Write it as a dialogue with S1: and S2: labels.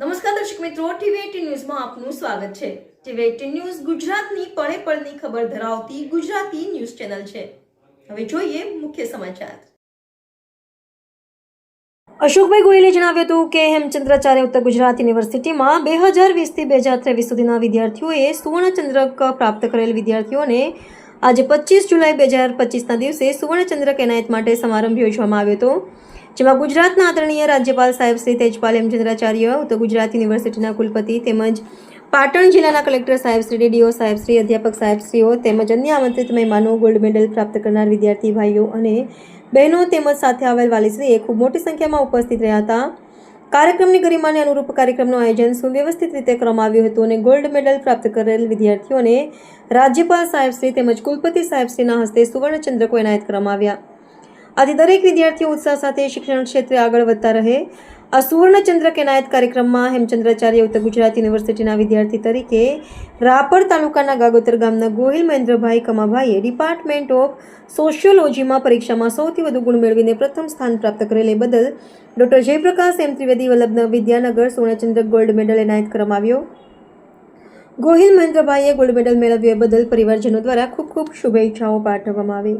S1: નમસ્કાર દર્શક મિત્રો, ટીવી ન્યૂઝમાં આપનું સ્વાગત છે. ટીવી ન્યૂઝ ગુજરાતની પળે પળની ખબર ધરાવતી ગુજરાતી ન્યૂઝ ચેનલ છે. હવે જોઈએ મુખ્ય સમાચાર. અશોકભાઈ ગોયલે જણાવ્યું હતું કે હેમચંદ્રાચાર્ય ઉત્તર ગુજરાત યુનિવર્સિટીમાં બે હજાર વીસથી બે હજાર ત્રેવીસ સુધીના વિદ્યાર્થીઓએ સુવર્ણચંદ્રક પ્રાપ્ત કરેલ વિદ્યાર્થીઓને આજે પચીસ જુલાઈ બે હજાર પચીસના દિવસે સુવર્ણચંદ્રક એનાયત માટે સમારંભ યોજવામાં આવ્યો હતો. જેમાં ગુજરાતના આદરણીય રાજ્યપાલ સાહેબ શ્રી તેજપાલ હેમચંદ્રાચાર્ય ઉત્તર ગુજરાત યુનિવર્સિટીના કુલપતિ તેમજ પાટણ જિલ્લાના કલેક્ટર સાહેબ શ્રી, ડીડીઓ સાહેબ શ્રી, અધ્યાપક સાહેબ શ્રીઓ તેમજ અન્ય આમંત્રિત મહેમાનો ગોલ્ડ મેડલ પ્રાપ્ત કરનાર વિદ્યાર્થી ભાઈઓ અને બહેનો તેમજ સાથે આવેલ વાલીશ્રીએ ખૂબ મોટી સંખ્યામાં ઉપસ્થિત રહ્યા હતા. કાર્યક્રમની ગરિમાને અનુરૂપ કાર્યક્રમનું આયોજન સુવ્યવસ્થિત રીતે કરવામાં આવ્યું હતું અને ગોલ્ડ મેડલ પ્રાપ્ત કરેલ વિદ્યાર્થીઓને રાજ્યપાલ સાહેબશ્રી તેમજ કુલપતિ સાહેબશ્રીના હસ્તે સુવર્ણચંદ્રકો એનાયત કરવામાં આવ્યા. આથી દરેક વિદ્યાર્થીઓ ઉત્સાહ સાથે શિક્ષણ ક્ષેત્રે આગળ વધતા રહે. આ સુવર્ણચંદ્રક એનાયત કાર્યક્રમમાં હેમચંદ્રાચાર્ય ઉત્તર ગુજરાત યુનિવર્સિટીના વિદ્યાર્થી તરીકે રાપર તાલુકાના ગાગોતર ગામના ગોહિલ મહેન્દ્રભાઈ કમાભાઈએ ડિપાર્ટમેન્ટ ઓફ સોશિયોલોજીમાં પરીક્ષામાં સૌથી વધુ ગુણ મેળવીને પ્રથમ સ્થાન પ્રાપ્ત કરેલ બદલ ડૉક્ટર જયપ્રકાશ એમ ત્રિવેદી વલ્લભ વિદ્યાનગર સુવર્ણચંદ્રક ગોલ્ડ મેડલ એનાયત કરવામાં ગોહિલ મહેન્દ્રભાઈએ ગોલ્ડ મેડલ મેળવ્યા બદલ પરિવારજનો દ્વારા ખૂબ ખૂબ શુભેચ્છાઓ પાઠવવામાં આવી.